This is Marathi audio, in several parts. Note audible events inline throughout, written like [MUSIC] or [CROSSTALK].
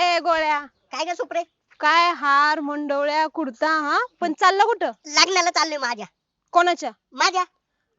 ए गोळ्या. काय ग सुप्रे? काय हार मंडवळ्या कुर्ता हा? पण चाललं कुठं? लग्नाला चाललोय माझ्या. कोणाच्या? माझ्या.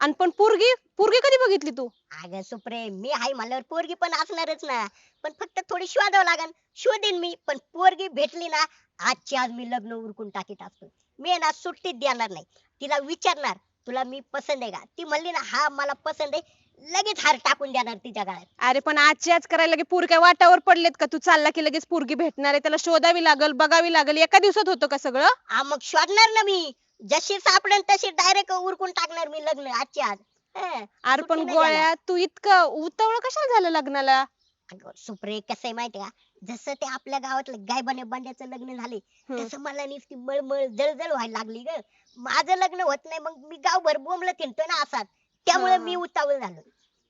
आणि पण पोरगी? पोरगी कधी बघितली तू? अगं सुप्रे मी हाय म्हणल्यावर पोरगी पण असणारच ना. पण फक्त थोडी शोधावं लागन. शोधेन मी पण पोरगी भेटली ना आजची आज मी लग्न उरकून टाकीत असतो. मी आहे ना सुट्टीत देणार नाही. तिला विचारणार तुला मी पसंत आहे का? ती म्हणली ना हा मला पसंत आहे. लगेच हार टाकून देणार तिच्या गळ्यात. अरे पण आजची आज करायला की पोर काय वाटावर पडलेत का? तू चालला की लगेच पोरगी भेटणार आहे त्याला शोधावी लागल बघावी लागल एका दिवसात होतं का सगळं? हा मग शोधणार ना मी. जशी सापडेल तशी डायरेक्ट उरकून टाकणार मी लग्न आजची आज. हं. अरे पण सुट्टी नाही गोळ्या तू इतकं उतावळ कशाला झालं लग्नाला? अगं, सुप्रे कसं आहे माहिती का? जसं ते आपल्या गावातलं गायबाने बांड्याचं लग्न झाले हम्म. तसं मला नुसती मळमळ जळजळ व्हायला लागली ग. माझं लग्न होत नाही मग मी गावभर बोंबलं थिंडतोय ना असाच. त्यामुळे. मी उतावळ झालो.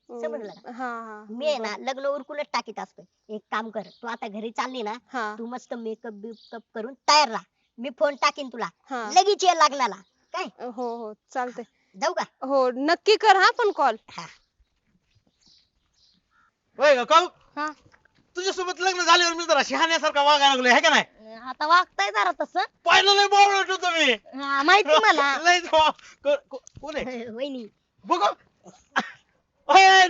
समजलं हा हा. मी आहे ना लग्न उरकूनच टाकीत असतो एक काम कर तू आता घरी चालली ना हा. तू मस्त मेकअप बिकअप करून तयार राहा. मी फोन टाकीन तुला. हा. लगेच ये लग्नाला. काय? हो हो. चालतंय. जाऊ का? हो नक्की कर हा पण कॉल हा. होय का काऊ? हा. तुझ्यासोबत लग्न झाल्यावर मी जरा शहाण्यासारखा वागायला लागलोय है का नाही? आता वागताय जरा तसं. पाहिलं नाही बोलत होतो मी हा, माहिती मला. [LAUGHS] लय कोण आहे? वहिनी. बघ.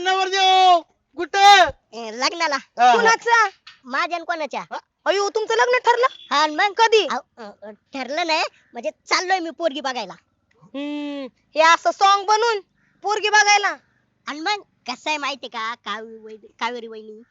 नवरदेव कुठं? ए, लग्नाला. हा. कुणाचा? माझ्या आणि कोणाच्या? अयो तुमचं लग्न ठरलं? हा आणि मग? कधी? अहो, अ, अ, ठरलं नाही. म्हणजे चाललोय मी पोरगी बघायला. हम्म हे असं सॉन्ग बनवून पोरगी बघायला. आणि मग? कसं आहे माहितीये का? कावेरी वहिनी कावेरी वहिनी.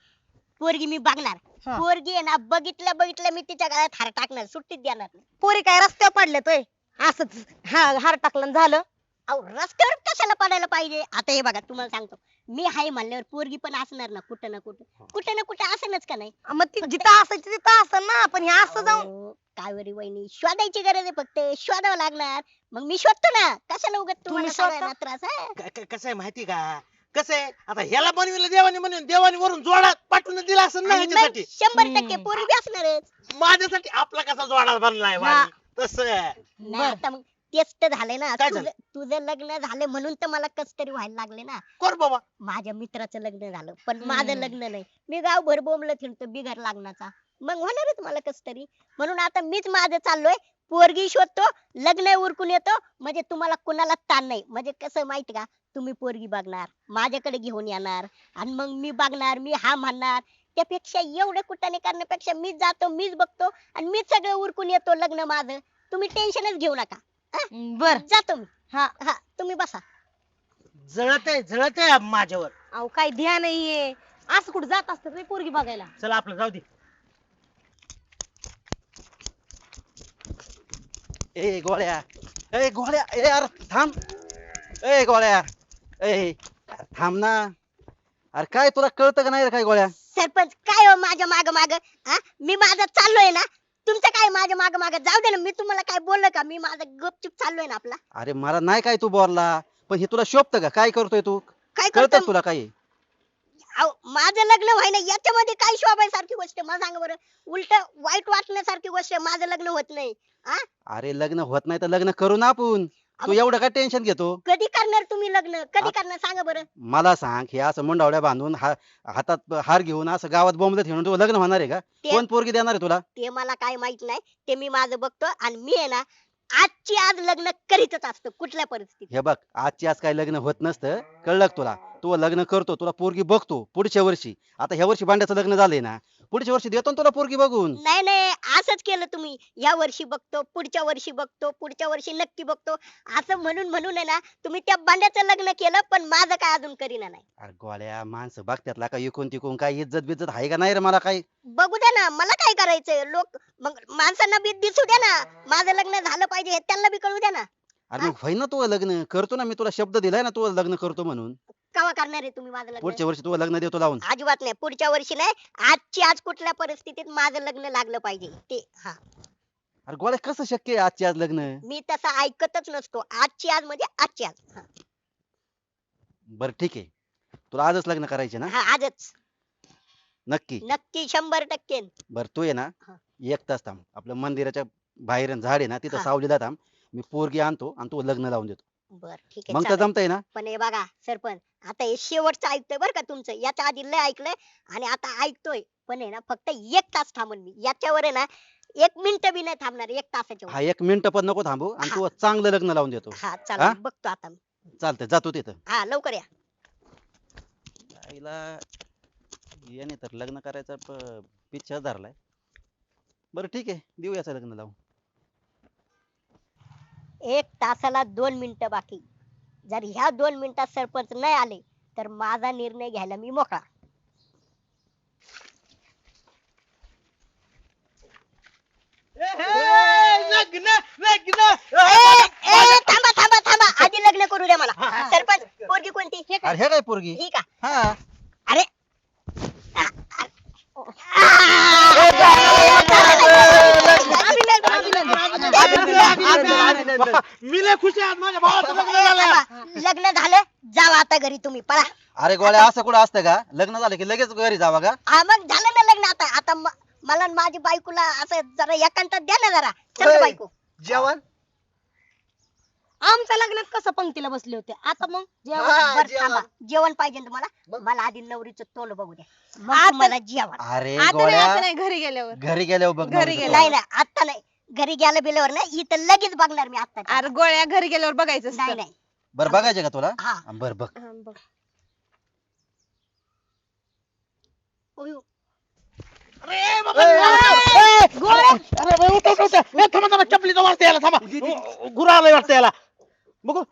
पोरगी मी बघणार. हा. पोरगी आहे ना बघितलं बघितलं मी तिच्या गळ्यात हार टाकणार सुट्टीत देणार नाही. पोरी काय रस्त्यावर पडले तोय. असंच हा हार टाकलं आणि झालं. अहो रस्त्यावर कशाला पडायला पाहिजे? आता हे बघा तुम्हाला सांगतो. मी हाय म्हणल्यावर पोरगी पण असणार ना कुठं ना कुठं. कुठं ना कुठं असणच का नाही? मग ती जिथं असायची तिथं असं ना पण हे असं जाऊन अहो, कावेरी वहिनी शोधायची गरज आहे फक्त. शोधावं लागणार. मग मी शोधतो ना. कशाला उगत तुम्हाला तुम्ही शोधता? सगळ्यांना त्रास आहे क- क- कसं आहे माहिती का? कसं आहे? आता ह्याला बनविलं देवाने म्हणून देवाने वरून जोडा पाठवून दिला असं ना आणि मग ह्याच्यासाठी शंभर टक्के हम्म. पोरगी असणारच. माझ्यासाठी आपला कसा जोडा बनलाय वाणी. तसं नाही आता मग तेच तर झालंय ना. काय तुझं तुझं लग्न झालं म्हणून तर मला कस तरी व्हायला लागले ना. कर बाबा? माझ्या मित्राचं लग्न झालं पण हम्म. माझं लग्न नाही. मी गावभर बोंबलं फिरतो बिगर लग्नाचा. मग होणारच मला कस तरी. म्हणून आता मीच माझं चाललोय पोरगी शोधतो लग्न उरकून येतो म्हणजे तुम्हाला कुणाला ताण नाही. म्हणजे कसं माहिती का? तुम्ही पोरगी बघणार माझ्याकडे घेऊन येणार आणि मग मी बघणार मी हा म्हणणार. त्यापेक्षा एवढे कुठाने करण्यापेक्षा मीच जातो मीच बघतो आणि मीच सगळं उरकून येतो लग्न माझं. तुम्ही टेन्शनच घेऊ नका. बर. जातो मी हा. हा तुम्ही बसा. जळत आहे जळत आहे माझ्यावर. अहो काय ध्यान नाहीये. असं कुठं जात असतं रे पोरगी बघायला? चला आपलं जाऊ दे. ए गोळ्या. ए गोळ्या. ए यार थांब. ए गोळ्या. ए थांब ना. अरे काय तुला कळतं का नाही रे काय गोळ्या? सरपंच काय हो माझ्या माग माग? हा? मी माझं चाललोय ना? तुमचं काय माझ्या माग माग? जाऊ दे ना मी तुम्हाला काय बोललो का? मी माझं गपचूप चाललोय ना आपला. अरे मला नाही काय तू बोलला पण हे तुला शोभतं का? काय करतोय तू? काय कळतं करतो तुला काय माझं लग्न व्हायला याच्यामध्ये काय शोभायसारखी गोष्ट आहे? मला सांगा बरं. उलट वाईट वाटण्यासारखी गोष्ट आहे माझं लग्न होत नाही. अरे लग्न होत नाही तर लग्न करू ना आपण. तू एवढं काय टेन्शन घेतो? कधी करणार तुम्ही लग्न? कधी करणार? सांगा बरं. मला सांग हे असं मुंडावड्या बांधून हा हातात हार घेऊन असं गावात बोंबलत ठेवून तू लग्न होणार आहे का? ते- कोण पोरगी देणार आहे तुला? ते मला काय माहीत नाही. ते मी माझं बघतो आणि मी आहे ना आजची आज लग्न करीतच असतो कुठल्या परिस्थितीत. हे बघ आजची आज काय लग्न होत नसतं कळलं का तुला? तू लग्न करतो तुला पोरगी बघतो पुढच्या वर्षी. आता ह्या वर्षी भांड्याचं लग्न झालंय ना पुढच्या वर्षी देतो ना तुला पोरगी बघून? नाही नाही असंच केलं तुम्ही. या वर्षी बघतो पुढच्या वर्षी बघतो पुढच्या वर्षी नक्की बघतो. असं म्हणून म्हणून आहे ना तुम्ही त्या बांड्याचं लग्न केलं पण माझं काय अजून करीना नाही. अरे गोळ्या माणसं बघत्यात का इकून तिकून काय इज्जत बिज्जत आहे का नाही रे मला काय बघू द्या ना मला काय करायचंय? लोक मग माणसांना बी दिसू द्या ना माझं लग्न झालं पाहिजे हे त्यांना बी कळू द्या ना. अरे मग होई ना तू लग्न? करतो ना मी तुला शब्द दिलाय ना तू लग्न करतो म्हणून. कवा करणार आहे तुम्ही माझं लग्न? पुढच्या वर्षी तू लग्न देतो लावून. अजिबात नाही. पुढच्या वर्षी नाही. आजची आज कुठल्या परिस्थितीत माझं लग्न लागलं पाहिजे? ते हा. अरे गोळ्या कसं शक्य आहे आजची आज लग्न? मी तसं ऐकतच नसतो. आजची आज म्हणजे आजची आज. हा. बर ठीक आहे. तुला आजच लग्न करायचे ना? हा आजच. नक्की. नक्की शंभर टक्के. बर तू आहे ना. हा. एक तास थांब. आपलं मंदिराच्या बाहेर झाड आहे ना तिथं हा. सावलीला थांब. मी पोरगी आणतो आणि तू लग्न लावून देतो. बर ठीक आहे मग तर चालेल. जमतंय ना? पण हे बघा सरपंच आता हे शेवटचं ऐकतोय बरं का तुमचं. याच्या आधी लय ऐकलंय आणि आता ऐकतोय. पण आहे ना फक्त एक तास थांबून मी. याच्यावर आहे ना एक मिनिट बी नाही थांबणार एक तासाच्या वर. हा एक मिनिट पण नको थांबू आणि तू चांगलं लग्न लावून देतो. हा हा? चला बघतो आता. मी. चालतंय जातो तिथं. हा लवकर या. आईला याने तर लग्न करायचा प- पिच्छा धरलाय. बरं ठीक आहे. देऊ याचं लग्न लावून. एक तासाला दोन मिनिटं बाकी. जर ह्या दोन मिनिटात सरपंच नाही आले तर माझा निर्णय घ्यायला मी मोकळा. लग्न लग्न! ए, ए, थांबा थांबा थांबा. आधी लग्न करू द्या मला. सरपंच पोरगी कोणती? हे काय? अरे हे काय पोरगी? ही का? हा. अरे. मी लय खुश आहे आज माझ्या भावाचं लग्न झालं थांबा. लग्न झालं जावा आता घरी तुम्ही पळा. अरे गोळ्या असं कुठं असतं का? लग्न झालं की लगेच घरी जावा का? हा मग झालं ना लग्न आता. आता म- मला आणि माझी बायकोला असं जरा एकांतात द्या ना जरा. चल. बायको. जेवण? आमच्या लग्नात कसं पंक्तीला बसले होते? आता मग जेवण? बरं जेवण. थांबा. जेवण पाहिजे ना तुम्हाला? मला आधी नवरीचं तोंड बघू द्या. मग आता- तुम्हाला जेवण. अरे आता नाही गोळ्या. आता नाही घरी गेल्यावर. घरी गेल्यावर बघ घरी नवरीचं गेल्यावर. नाही तोंड. नाही आता नाही. घरी गेलं बिल्यावर नाही इथं लगेच बघणार मी आता अरे गोळ्या घरी गेल्यावर बघायचं नाही असतं. नाही बरं बघायचे का तुला? हा. बरं बघ. हा, चपलीचा वाजता याला थांबा. गुरा आलाय वाटतं याला. बघू.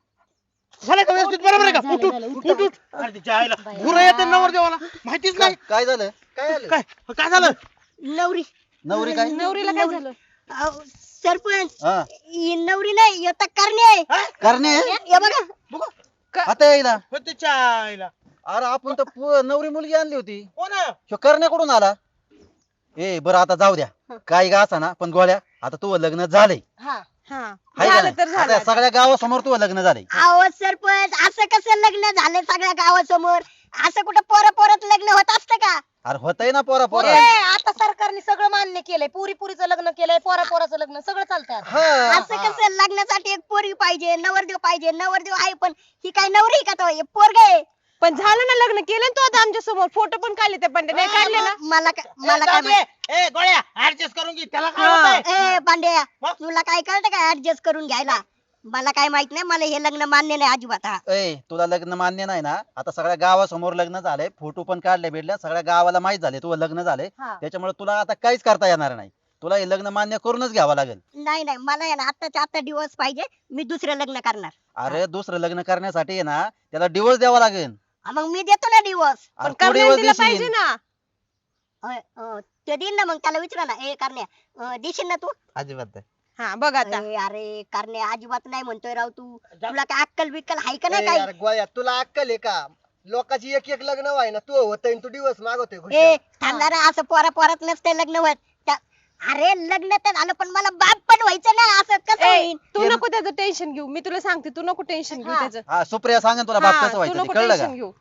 झालं का व्यवस्थित? बरोबर आहे का उठ उठ उठ उठ. अरे तिच्या आईला. गुरं येते नवर देवाला माहितीच नाही. काय- काय झालं? काय झालं काय काय झालं? नवरी. नवरी काय? नवरीला काय झालं? अहो, सरपंच हा. ही नवरी नाही आता करणे करणे हे बघा. आता यायला अरे आपण तर पु- नवरी मुलगी आणली होती. हो ह्यो करणे कुठून आला. ए बरं आता जाऊ द्या. काय का असा ना पण गोळ्या आता तू लग्न झालंय. हा हा. हाय का झालं नाही? तर झालं. आता सगळ्या गावासमोर तू लग्न झालंय. अहो सरपंच असं कसं लग्न झालं सगळ्या गावासमोर? असं कुठं पोरं पोरत लग्न होत असतं का? अरे होतय ना पोरा पोरा. ए, आता सरकारने सगळं मान्य केलंय. पुरी पुरीचं लग्न केलंय पोरा पोराचं लग्न सगळं चालतंय आता. हा. असं कसं लग्नासाठी एक पोरगी पाहिजे नवरदेव पाहिजे नवरदेव आहे पण ही काय नवरी का तो? पोरग आहे. पण झालं ना लग्न केलं ना तू आता आमच्यासमोर फोटो पण काढले ते पण नाही काढले ना. मला का- मला काय. ए गोळ्या ऍडजस्ट करून घे. त्याला काय. होतंय? माहित- ए पांड्या मग? तुला काय कळतं का? ऍडजस्ट करून घ्यायला. मला काय माहीत नाही मला हे लग्न मान्य नाही अजिबात हा. ए तुला लग्न मान्य नाही ना? आता सगळ्या गावासमोर लग्न झालंय फोटो पण काढले भेटल्या सगळ्या गावाला माहीत झाले तुझं लग्न झालंय. हा. त्याच्यामुळे तुला आता काहीच करता येणार नाही. तुला हे लग्न मान्य करूनच घ्यावं लागेल. नाही नाही मला आहे ना आताच्या आता दिवस पाहिजे मी दुसरं लग्न करणार. अरे दुसरं लग्न करण्यासाठी आहे ना त्याला डिवोर्स द्यावा लागेल. हा, मग मी देतो ना अरे तू divorce देशील. पाहिजे ना. ते देईन ना मग त्याला विचारा ना. ए करण्या अं, देशील ना तू? अजिबात नाही. हा बघ आता. अरे करण्या अजिबात नाही म्हणतोय राव तू. तुला काय अक्कल बिक्कल हाय का नाही ए, काय गोळ्या तुला अक्कल आहे का? लोकांची एक एक लग्न व्हाय ना तू होतय तू दिवस मागवतोय ए खुशाल. थांबणार असं पोरा पोरात नसते लग्न होत त्या- अरे लग्न तर झालं पण मला बाप पण व्हायचं ना असं कसं ए, तू नको त्याचं टेन्शन घेऊ. मी तुला सांगते तू नको टेन्शन घेऊ हा. त्याचं. हा सुप्रिया सांगेन तुला बाप हा, कसं तू व्हायचं ते नको कळलं का? टेन्शन घेऊ.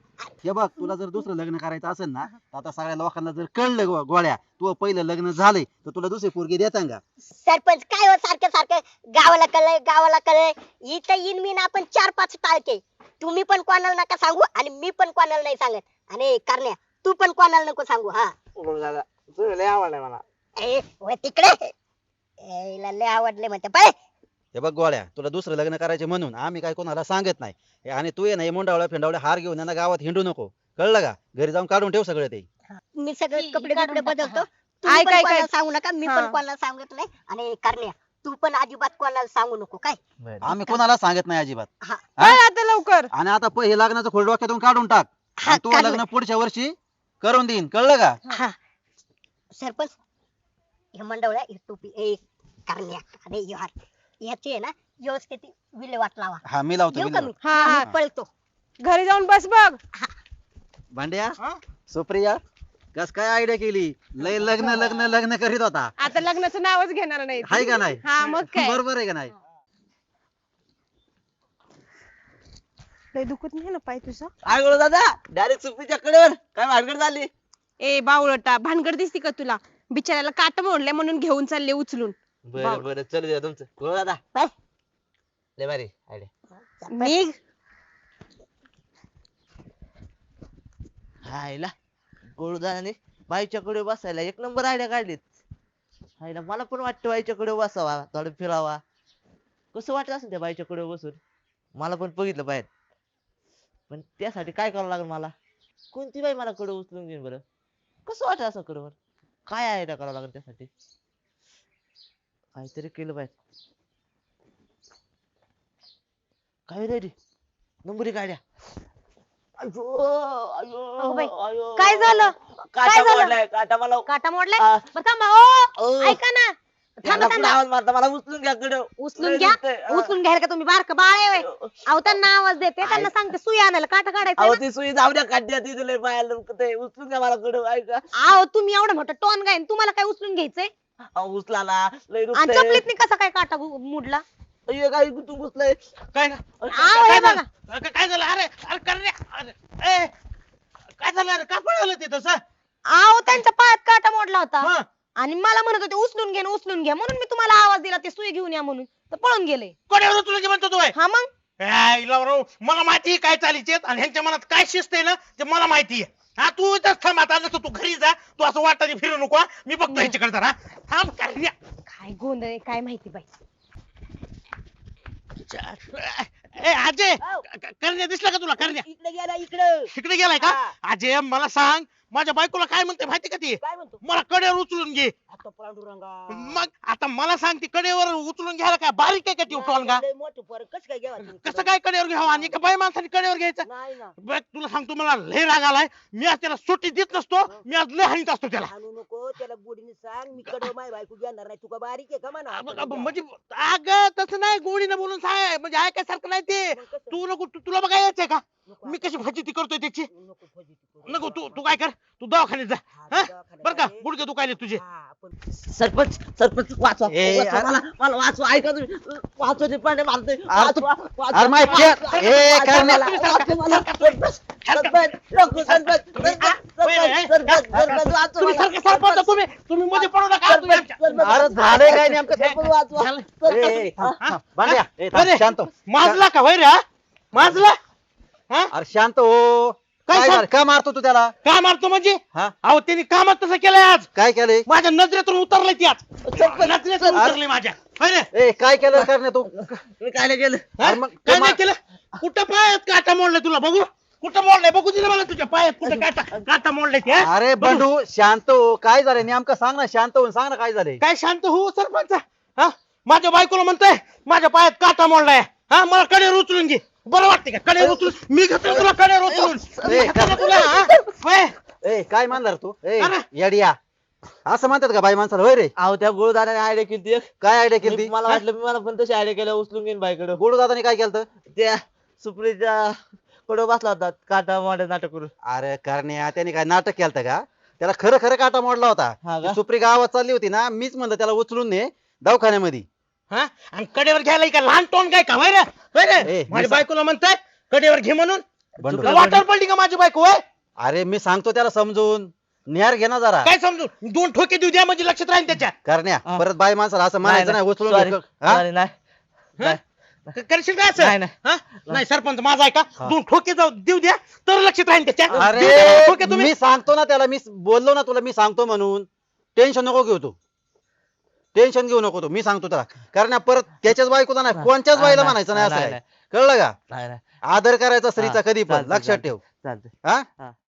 हे बघ तुला जर दुसरं लग्न करायचं असेल ना तर आता सगळ्या लोकांना जर कळलं गो- गोळ्या तू पहिलं लग्न झालंय तर तुला दुसरी पोरगी देता का? सरपंच काय हो सारखं सारखं? गावाला कळलंय गावाला कळलंय. इथं येईन मी ना आपण चार पाच टाळके तुम्ही पण कोणाला नका सांगू आणि मी पण कोणाला नाही सांगत. आणि करण्या तू पण कोणाला नको सांगू हा. झालं. तुला लय आवडलंय मला. ए वळ तिकडे. ए, हिला लय आवडले म्हणते. पळे. हे बघ गोळ्या तुला दुसरं लग्न करायचे म्हणून आम्ही काय कोणाला सांगत नाही. हे आणि तू ये ना हे मोंडावळ्या फिंडावळ्या हार घेऊन यांना गावात हिंडू नको. कळलं का? घरी जाऊन काढून ठेव सगळं ते. मी सगळे कपडे बिपडे टाका, बदलतो. तुम्ही ऐक, पण ऐक, कोणाला ऐक. सांगू नका मी हा. पण कोणाला सांगत नाही. आणि करण्या तू पण अजिबात कोणाला सांगू नको काय? आम्ही कोणाला सांगत नाही अजिबात. हा. हा? चल आता लवकर. आणि आता प- हे लग्नाचं खोड डोक्यातून काढून टाक. हा, आणि तू काढलं. लग्न पुढच्या वर्षी करून देईन. कळलं का? हा. सरपंच हे मंडवलं हे टोपी ए करण्या. अरे यार याची आहे ना व्यवस्थित विल्हेवाट लावा. हा मी लावतो येऊ मी का मी? लावतो. हा, हा. मी पळतो. घरी जाऊन बस बघ. भांड्या हा? सुप्रिया कस काय आयडिया केली? लय लग्न लग्न लग्न करीत होता. आता लग्नाचं नावच घेणार नाही हाय का नाही? हा मग काय? बरोबर आहे का नाही? लय दुखत नाही ना पाय तुझा? काय दादा डायरेक्ट सुपीच्या कडेवर काय भानगड झाली? ए बावळटा भानगड दिसती का तुला? बिचाऱ्याला काट मोडले म्हणून घेऊन चालले उचलून. बरं बरं चल द्या तुमचं. बोल दादा. बाय. लय भारी आयडिया. निघ. हायला गोळदाने बाईच्याकडे बसायला एक नंबर आयडिया काढलीत. हायला मला पण वाटतं बाईच्याकडे बसावा थोडं फिरावा. कसं वाटत असेल त्या बाईच्याकडे बसून? मला पण बघितलं बाहेर. पण त्यासाठी काय करावं लागेल मला? कोणती बाई मला कडे उचलून घेईन बरं? कसं वाटत असं कडवर काय आयडिया करावं लागेल त्यासाठी? काहीतरी केलं पाहिजे. काय रे नंबरी अगो बाई, अयो. काय झालं? काटा झालं? मोडलाय काटा मला काटा मोडलाय? आ, बरं थांबा ओ अ, ऐका ना. थांबा आवाज मारता? मला उचलून घ्या कडे उचलून घ्या. उचलून घ्यायला का तुम्ही? बारक बाळ आहे होय? अहो त्यांना आवाज देते. त्यांना सांगते सुई आणायला काटा काढायचा अहो आहे ती सुई जाऊ द्या काढल्या ती तुला पायाला ते उचलून घ्या मला कडे ऐका. अहो तुम्ही एवढं मोठं टोन गायन तुम्हाला काय उचलून घ्यायचंय? अहो उचला ना लय आणि दुखतंय. चपलीतनी कसा काय काटा गु- मुडला? अय्यो, काय तू घुसलंय? काय ना? अहो काय हे झालं? अरे काय झालं? अरे अरे करण्या अरे ए, काय झालं? अरे का पळालं ते तसं अहो त्यांच्या पायात काटा मोडला होता. हा. आणि मला म्हणत होते उचलून घे न उचलून घ्या म्हणून मी तुम्हाला आवाज दिला ते सुई घेऊन या म्हणून. तर पळून गेले. तुला की म्हणतो तू? हा मग? ए, मला माहिती आहे काय चालीचे आणि ह्यांच्या मनात काय शिस्त आहे ना ते मला माहिती आहे. हा तू इथंच थांब आता नसतं तू घरी जा. तू असं वाटाने फिरू नको हा. मी बघतो ह्याच्याकडे जरा. थांब करण्या काय गोंधळ आहे, काय माहिती बाई. ए अजय क- करण्या दिसला का तुला करण्या? इकडे गेला इकडे. तिकडे गेलाय का? अजय मला सांग माझ्या बायकोला काय म्हणते माहिती का ती? काय मला कडेवर उचलून घे. आता पांडुरंगा. मग आता मला सांग ती कडेवर उचलून घ्यायला काय बारीक आहे का ती उठवून का? मोठं फरक कसं काय घ्यावा कसं काय कडेवर घ्यावं? आणि बाई माणसाने कडेवर घ्यायचं? नाही ना. बघ तुला सांगतो मला लय राग आलाय. मी आज त्याला सुट्टी देत नसतो. मी आज लय हानीत असतो त्याला. नको. त्याला गोडीने सांग मी कडे माय बायको घेणार नाही तुका बारीक आहे का म्हणा अबे, अबे, म्हणजे अग तसं नाही गोडीनं बोलून सांग म्हणजे ऐकायसारखं नाही ते तू नको तू- तुला बघा यायचंय का मी कशी फजिती करतोय त्याची नको तू तू काय कर तू दवाखान्यात जा हा? बर का गुडघे दुखायले तुझे सरपंच सरपंच वाचवा ए, वाचवा, अरे- मला मला वाचवा ऐका तुम्ही वाचवा ते पांडे मारतोय अरे तू- वाचवा, वाचवा, अरे माय वाचवा, पे- वाचवा, ए, वाचवा काय मला, नाही- वाचवा मला, सरपंच, सरपंच, नको, सरपंच, सरपंच, सरपंच, सरपंच, सरपंच, वाचवा तुम्ही मला, सारखे सरपंच तुम्ही तुम्ही मध्ये पडू नका सरपंच, तुम्ही आमच्या- सरपंच, अरे झालंय काय नेमकं सरपंच, वाचवा, झालं. सरपंच, ए, थांब, हा? थांब. भांड्या, ए, थांब, अरे, शांत हो. माजला का वैर हा? माजला? हा? अरे शांत हो. काय? झालं? का मारतो तू त्याला? का मारतो म्हणजे? हा? अहो त्यांनी कामात तसं केलंय आज. काय केलंय? माझ्या नजरेतून उतरलंय ती आज. नजरेतून अरे- उतरली माझ्या. होय रे? ए काय केलं करणे तू? मी काय नाही केलं. हा? अरे मग काय ते नाही मा- केलं? कुठं पायात काटा मोडलाय तुला? बघू. कुठं मोडलाय? बघू दिलं मला तुझ्या पायात कुठं काटा काटा मोडलाय ते हा? अरे बघू. बंडू शांत हो. काय झालंय? नेमकं सांग ना शांत होऊन सांग ना काय झालंय. काय शांत हो सरपंच? हा? माझ्या बायकोला म्हणतोय माझ्या पायात काटा मोडलाय. हा? मला कडेवर उचलून घे. बरं वाटते का? कडेवर उचलून मी घेतो तुला कडेवर उचलून. मी ए, घेतो ना तुला हा? होय? ए काय मानणार तू? ए अरे. येडिया. असं म्हणतात का बाई माणसाला? होय रे. अहो त्या गुरुदाराने आयडिया केली एक. काय आयडिया केली मी- मला वाटलं मी मला पण तशी आयडिया केल्या उचलून घेईन बाईकडे. गोडू दादाने काय केलं त्या सुप्रीच्या कडे बसला होता काटा माडे नाटक करून अरे करण्या त्याने काय नाटक केलं का? त्याला खरं खरं काटा मोडला होता. हा का? सुप्री गावात चालली होती ना मीच म्हणलं त्याला उचलून ने दवाखान्यामध्ये. हा? आणि कडेवर घ्यायला का लहान टोन काय का? माझ्या मी- बायकोला म्हणताय कडेवर घे म्हणून. बंडू. तुला वाटावर पडली का माझी बायको होय अरे मी सांगतो त्याला समजून. निहार घे ना जरा. काय समजून? दोन ठोके देऊ द्या म्हणजे लक्षात राहील त्याच्या करण्या हा. परत बाई माणसाला असं म्हणायचं नाही. उचलून Sorry, घे. sorry, नाही? क- करशील काय असं? नाही. हा? नाही सरपंच माझा ऐका हा. दोन ठोके जाऊ देऊ द्या तर लक्षात राहील त्याच्या. देऊ द्या दोन ठोके अरे तुम्ही. मी सांगतो ना त्याला मी बोललो ना तुला मी सांगतो म्हणून. टेन्शन नको घेऊ तू. टेन्शन घेऊ नको तू. मी सांगतो त्याला. कारण परत त्याच्याच बायकोचा नाही कोणत्याच बाईला नाही, म्हणायचं नाही असं नाही, काय. कळलं का? नाही नाही. आदर करायचा स्त्रीचा कधी पण चालतंय, लक्षात ठेव. चालतंय. हा.